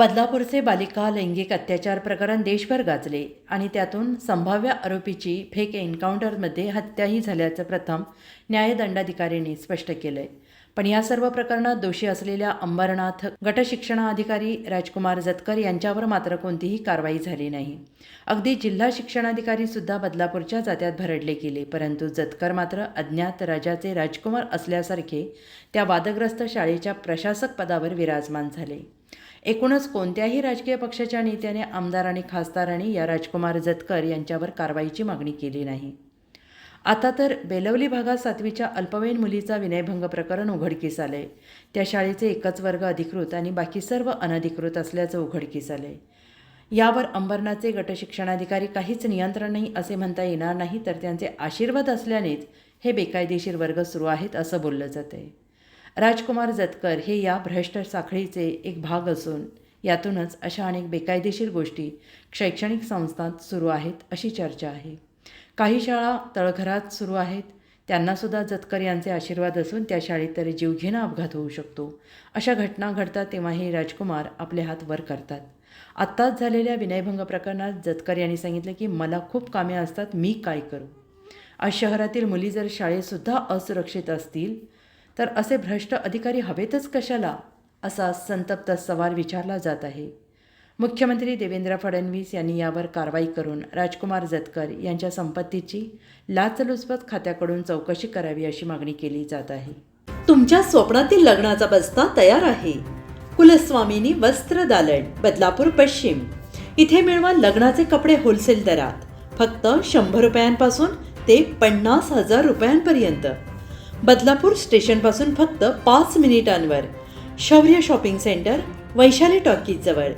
बदलापूरचे बालिका लैंगिक अत्याचार प्रकरण देशभर गाजले आणि त्यातून संभाव्य आरोपीची फेक एन्काउंटरमध्ये हत्याही झाल्याचं प्रथम न्यायदंडाधिकाऱ्यांनी स्पष्ट केलंय. पण या सर्व प्रकरणात दोषी असलेल्या अंबरनाथ गटशिक्षणाधिकारी राजकुमार जतकर यांच्यावर मात्र कोणतीही कारवाई झाली नाही. अगदी जिल्हा शिक्षणाधिकारी सुद्धा बदलापूरच्या जात्यात भरडले गेले परंतु जतकर मात्र अज्ञात राजाचे राजकुमार असल्यासारखे त्या वादग्रस्त शाळेच्या प्रशासक पदावर विराजमान झाले. एकूणच कोणत्याही राजकीय पक्षाच्या नेत्याने आमदार आणि खासदारांनी या राजकुमार जतकर यांच्यावर कारवाईची मागणी केली नाही. आता तर बेलवली भागात सातवीच्या अल्पवयीन मुलीचा विनयभंग प्रकरण उघडकीस आले. त्या शाळेचे एकच वर्ग अधिकृत आणि बाकी सर्व अनधिकृत असल्याचं उघडकीस आले. यावर अंबरनाथचे गटशिक्षणाधिकारी काहीच नियंत्रण नाही असे म्हणता येणार नाही तर त्यांचे आशीर्वाद असल्यानेच हे बेकायदेशीर वर्ग सुरू आहेत असं बोललं जातं आहे राजकुमार जतकर हे या भ्रष्ट साखळीचे एक भाग असून यातूनच अशा अनेक बेकायदेशीर गोष्टी शैक्षणिक संस्थांत सुरू आहेत अशी चर्चा आहे. काही शाळा तळघरात सुरू आहेत. त्यांनासुद्धा जतकर यांचे आशीर्वाद असून त्या शाळेत तरी जीवघेणा अपघात होऊ शकतो. अशा घटना घडतात तेव्हा हे राजकुमार आपले हात वर करतात. आत्ताच झालेल्या विनयभंग प्रकरणात जतकर यांनी सांगितलं की मला खूप कामे असतात मी काय करू? आज शहरातील मुली जर शाळेतसुद्धा असुरक्षित असतील तर असे भ्रष्ट अधिकारी हवेतच कशाला? असा संतप्त सवाल विचारला जात आहे. मुख्यमंत्री देवेंद्र फडणवीस यांनी यावर कारवाई करून राजकुमार जतकर यांच्या संपत्तीची लाचलुचपत खात्याकडून चौकशी करावी अशी मागणी केली जात आहे. तुमच्या स्वप्नातील लग्नाचा बस्ता तयार आहे. कुलस्वामिनी वस्त्र दालन बदलापूर पश्चिम. इथे मिळवा लग्नाचे कपडे होलसेल दरात. फक्त शंभर रुपयांपासून ते पन्नास हजार रुपयांपर्यंत. बदलापूर स्टेशनपासून फक्त पाच मिनिटांवर शौर्य शॉपिंग सेंटर वैशाली टॉकीजवळ